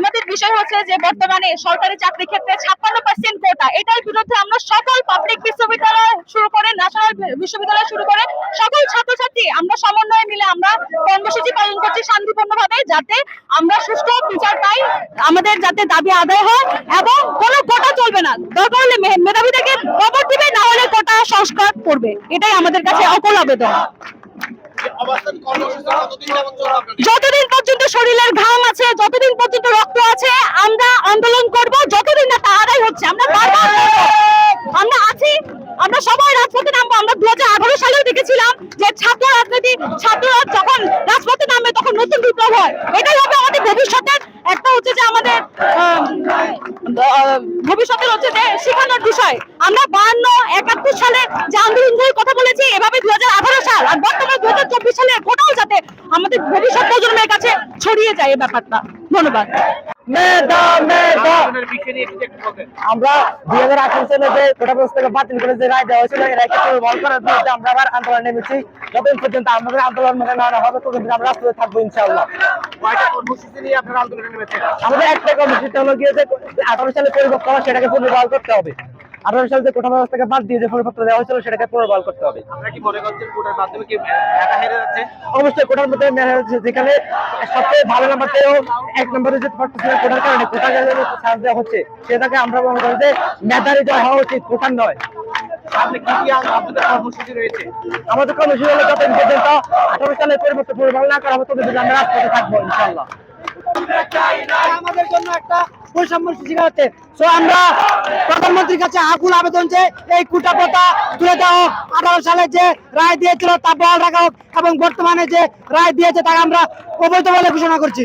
আমাদের বিষয় হচ্ছে যে বর্তমানে সরকারি চাকরি ক্ষেত্রে ছাপ্পান্ন পার্সেন্ট কোটা এটার বিরুদ্ধে আমরা সকল পাবলিক বিশ্ববিদ্যালয় শুরু করে ন্যাশনাল বিশ্ববিদ্যালয় শুরু করে সকল ছাত্রছাত্রী আমরা সমন্বয়ে মিলে আমরা কর্মসূচি পালন করছি শান্তিপূর্ণভাবে যাতে আমরা সুষ্ঠু বিচার পাই আমাদের যাতে দাবি আদায় হয় এবং কোনো কোটা চলবে না। দরকার হলে মে- মেধাবীদেরকে খবর দিবে না হলে কোটা সংস্কার করবে। এটাই আমাদের কাছে অকল আবেদন? যতদিন পর্যন্ত শরীরের ঘাম আছে যতদিন পর্যন্ত রক্ত আছে আমরা আন্দোলন করব যতদিন না তা আদায় হচ্ছে আমরা বারবার বলব, আমরা আছি আমরা সবাই রাজপথে নামবো। আমরা দু হাজার আঠারো সালেও দেখেছিলাম যে ছাত্র রাজনীতি ছাত্ররা যখন রাজপথে নামবে, তখন নতুন বিপ্লব হয়। এটাই হবে আমাদের ভবিষ্যতের একটা হচ্ছে যে আমাদের ভবিষ্যতের হচ্ছে যে শেখানোর বিষয়। আমরা বান্ন একাত্তর সালে যে আন্দোলনগুলোর কথা বলেছি, এভাবে দু হাজার আঠারো সাল আর বর্তমানে দু হাজার চব্বিশ সালে গোটাও যাতে আমাদের ভবিষ্যৎ প্রজন্মের কাছে ছড়িয়ে যায় এই ব্যাপারটা। ধন্যবাদ। মেধা মেধা। আমরা দুই হাজার আঠারো সালে যে কোটা ব্যবস্থাকে বাতিল করে যে রায় দেওয়া হয়েছিল এই রায়কে বল করার বিরুদ্ধে আমরা আবার আন্দোলন নেমেছি। যতদিন পর্যন্ত আমাদের আন্দোলন মেনে না হবে ততদিন আমরা রাস্তায় থাকব ইনশাআল্লাহ। আমাদের একটা কর্মসূচি হলো গিয়ে যে আঠারো সালে পরিবর্তন সেটাকে পুনর্বহাল করতে হবে। আঠারো সালে যে কোটা ব্যবস্থাকে বাদ দিয়ে যে পরিবর্তন দেওয়া হয়েছিল সেটাকে পুনর্বহাল করতে হবে। আপনারা কি মনে করছেন কোটার মাধ্যমে কি একা হেরে যাচ্ছে? অবশ্যই কোটার মধ্যে হচ্ছে যেখানে সবচেয়ে ভালো নাম্বার পেয়েও এক নম্বরে যে পারতেছিল কোটার কারণে কোটা চান্স দেওয়া হচ্ছে সেটাকে আমরা মনে করি যে মেধারী হওয়া উচিত কোটার নয়। আপনি কি কি আম- আপনাদের কর্মসূচি রয়েছে? আমাদের কর্মসূচি হলো যতদিন পর্যন্ত আঠারো সালের পরিমাণ না করা হবে ততদিন আমরা রাজপথে থাকব ইনশাল্লাহ আমাদের জন্য একটা বৈষম্য সৃষ্টি হচ্ছে। তো আমরা প্রধানমন্ত্রীর কাছে আকুল আবেদন যে এই কুটা পতা তুলে দেওয়া আঠারো সালে যে রায় দিয়েছিল তা বহাল রাখা হোক এবং বর্তমানে যে রায় দিয়েছে তাকে আমরা অবৈধ বলে ঘোষণা করছি।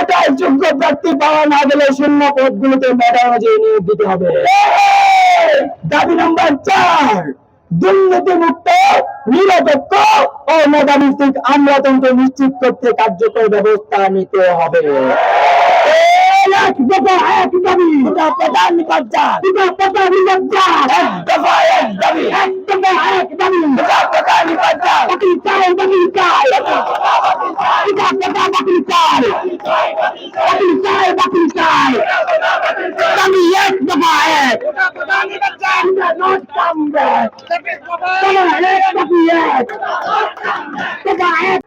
কোটায় যোগ্য পাওয়া না গেলে শূন্য নিয়োগ দিতে হবে। দাবি নম্বর চার নিরপেক্ষ ও আমলাতন্ত্র নিশ্চিত করতে কার্যকর ব্যবস্থা নিতে হবে। এক দফা, এক দাবি। প্রধান দুটা প্রধান নির্বাচন এক দফা দাবি এক দফা এক দাবি দুটা প্রধান নির্বাচন বাকি চাই বাকি চাই দুটা প্রধান বাকি বাকি চাই বাকি চাই দাবি এক দফা এক নোট কামবে তোমার এক বাকি এক দফা এক